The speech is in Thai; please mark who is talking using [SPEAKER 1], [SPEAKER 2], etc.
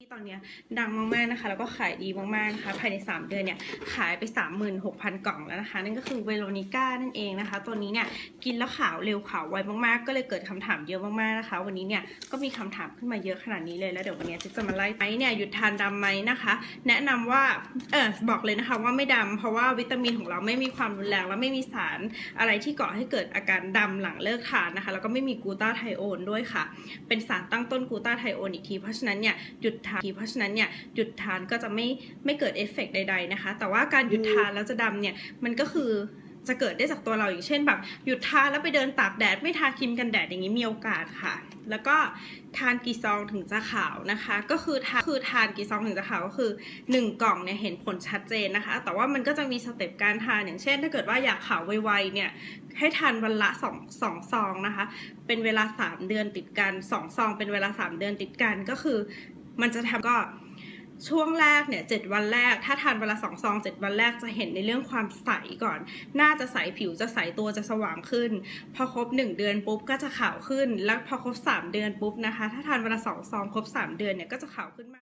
[SPEAKER 1] ที่ตอนนี้ดังมากๆนะคะแล้วก็ขายดีมากๆนะคะภายใน 3 เดือนเนี่ยขายไป 36,000 กล่องแล้วนะคะ นั่นก็คือเวโรนิก้านั่นเองนะคะตัวนี้เนี่ยกินแล้วขาวเร็วขาวไวมากๆ ก็เลยเกิดคำถามเยอะมากๆนะคะ วันนี้เนี่ยก็มีคำถามขึ้นมาเยอะขนาดนี้เลยแล้วเดี๋ยววันนี้จะมาไล่ไปเนี่ยหยุดทานดำไหมนะคะ แนะนำว่าเออบอกเลยนะคะว่าไม่ดำเพราะว่าวิตามินของเราไม่มีความรุนแรงและไม่มีสารอะไรที่ก่อให้เกิดอาการดำหลังเลิกทานนะคะแล้วก็ไม่มีกูตาไทโอนด้วยค่ะ เป็นสารตั้งต้นกูตาไทโอนอีกทีเพราะฉะนั้นเนี่ยหยุดทานเพราะฉะนั้นเนี่ยหยุดทานก็จะไม่ไม่เกิดเอฟเฟกต์ใดๆนะคะ แต่ว่าการหยุดทานแล้วจะดำเนี่ยมันก็คือจะเกิดได้จากตัวเราอย่างเช่นแบบหยุดทานแล้วไปเดินตากแดดไม่ทาครีมกันแดดอย่างนี้มีโอกาสค่ะ แล้วก็ทานกี่ซองถึงจะขาวนะคะ ก็คือทานคือทานกี่ซองถึงจะขาวก็คือ 1 กล่องเนี่ยเห็นผลชัดเจนนะคะ แต่ว่ามันก็จะมีสเต็ปการทานอย่างเช่น ถ้าเกิดว่าอยากขาวไวๆเนี่ยให้ทานวันละ2งสองซองนะคะ เป็นเวลา 3 เดือนติดกัน2ซองเป็นเวลา 3 เดือนติดกันก็คือ มันจะทำก็ช่วงแรกเนี่ยเจ็ดวันแรก ถ้าทานเวลาสองซองเจ็ดวันแรกจะเห็นในเรื่องความใสก่อน หน้าจะใสผิวจะใสตัวจะสว่างขึ้น พอครบ 1 เดือนปุ๊บก็จะขาวขึ้น แล้วพอครบ 3 เดือนปุ๊บนะคะ ถ้าทานเวลาสองซองครบ 3 เดือนเนี่ยก็จะขาวขึ้นมาก